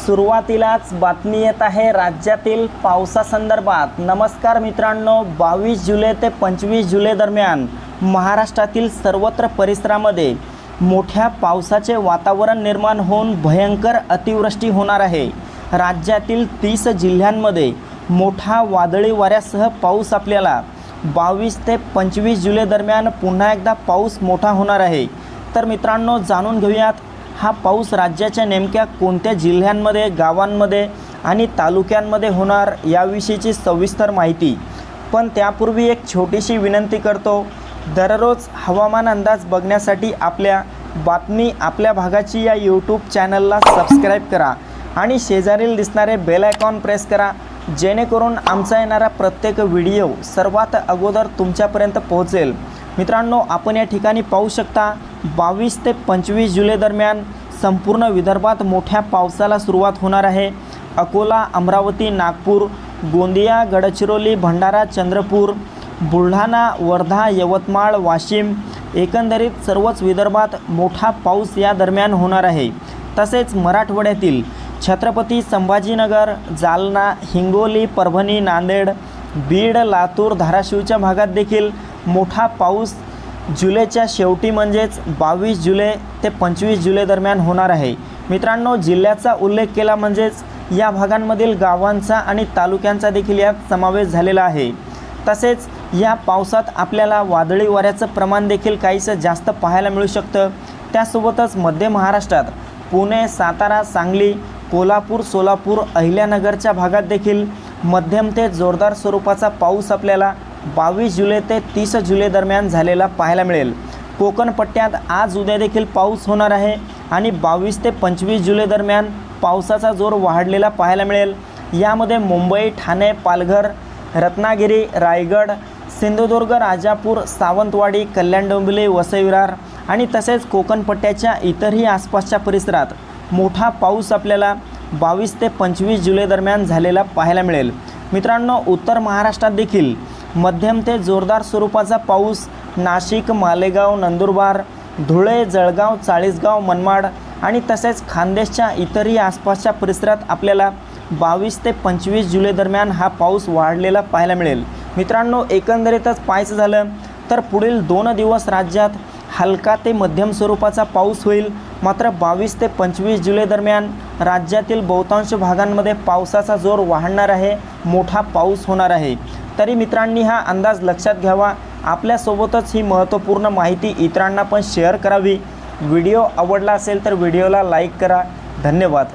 सुरुवातीलाच बातमी येत आहे राज्यातील पावसासंदर्भात. नमस्कार मित्रांनो बावीस जुलै ते पंचवीस जुलै दरम्यान महाराष्ट्रातील सर्वत्र परिसरामध्ये मोठ्या पावसाचे वातावरण निर्माण होऊन भयंकर अतिवृष्टी होणार आहे. राज्यातील तीस जिल्ह्यांमध्ये मोठा वादळी वाऱ्यासह पाऊस आपल्याला बावीस ते पंचवीस जुलै दरम्यान पुन्हा एकदा पाऊस मोठा होणार आहे. तर मित्रांनो जाणून घेऊयात हा पाऊस राज्याच्या नेमक्या कोणत्या जिल्ह्यांमध्ये गावांमध्ये आणि तालुक्यांमध्ये होणार याविषयीची सविस्तर माहिती. पण त्यापूर्वी एक छोटीशी विनंती करतो. दररोज हवामान अंदाज बघण्यासाठी आपल्या बातमी आपल्या भागाची या यूट्यूब चॅनलला सबस्क्राईब करा आणि शेजारील दिसणारे बेल आयकॉन प्रेस करा. जेणेकरून आमचा येणारा प्रत्येक व्हिडिओ सर्वात अगोदर तुमच्यापर्यंत पोहोचेल. मित्रांनो आपण या ठिकाणी पाहू शकता बावीस ते पंचवीस जुलै दरम्यान संपूर्ण विदर्भात मोठ्या पावसाला सुरुवात होणार आहे. अकोला अमरावती नागपूर गोंदिया गडचिरोली भंडारा चंद्रपूर बुलढाणा वर्धा यवतमाळ वाशिम एकंदरीत सर्वच विदर्भात मोठा पाऊस या दरम्यान होणार आहे. तसेच मराठवाड्यातील छत्रपती संभाजीनगर जालना हिंगोली परभणी नांदेड बीड लातूर धाराशिवच्या भागात देखील मोठा पाऊस जुलैच्या शेवटी म्हणजेच बावीस जुलै ते पंचवीस जुलै दरम्यान होणार आहे. मित्रांनो जिल्ह्याचा उल्लेख केला म्हणजेच या भागांमधील गावांचा आणि तालुक्यांचा देखील यात समावेश झालेला आहे. तसेच या पावसात आपल्याला वादळी वाऱ्याचं प्रमाण देखील काहीसं जास्त पाहायला मिळू शकतं. त्यासोबतच मध्य महाराष्ट्रात पुणे सातारा सांगली कोल्हापूर सोलापूर अहिल्यानगरच्या भागात देखील मध्यम ते जोरदार स्वरूपाचा पाऊस आपल्याला बावीस जुलै ते तीस जुलै दरम्यान झालेला पाहायला मिळेल. कोकण पट्ट्यात आज उद्या देखील पाऊस होणार आहे आणि बावीस ते पंचवीस जुलै दरम्यान पावसाचा जोर वाढलेला पाहायला मिळेल. यामध्ये मुंबई ठाणे पालघर रत्नागिरी रायगड सिंधुदुर्ग राजापूर सावंतवाडी कल्याण डोंबिवली वसई विरार आणि तसेच कोकणपट्ट्याच्या इतरही आसपासच्या परिसरात मोठा पाऊस आपल्याला बावीस ते पंचवीस जुलै दरम्यान झालेला पाहायला मिळेल. मित्रांनो उत्तर महाराष्ट्रात देखील मध्यम ते जोरदार स्वरूपाचा पाऊस नाशिक मालेगाव नंदुरबार धुळे जळगाव चाळीसगाव मनमाड आणि तसेच खानदेशच्या इतरही आसपासच्या परिसरात आपल्याला बावीस ते पंचवीस जुलै दरम्यान हा पाऊस वाढलेला पाहायला मिळेल. मित्रांनो एकंदरीतच पाहायचं झालं तर पुढील दोन दिवस राज्यात हलका ते मध्यम स्वरूपाचा पाऊस होईल. मात्र बावीस ते पंचवीस जुलै दरम्यान राज्यातील बहुतांश भागांमध्ये पावसाचा जोर वाढणार आहे. मोठा पाऊस होणार आहे. तरी मित्रांनी हा अंदाज लक्षात घ्यावा. आपल्यासोबतच ही महत्त्वपूर्ण माहिती इतरांना पण शेअर करावी. व्हिडिओ आवडला असेल तर व्हिडिओला लाईक करा. धन्यवाद.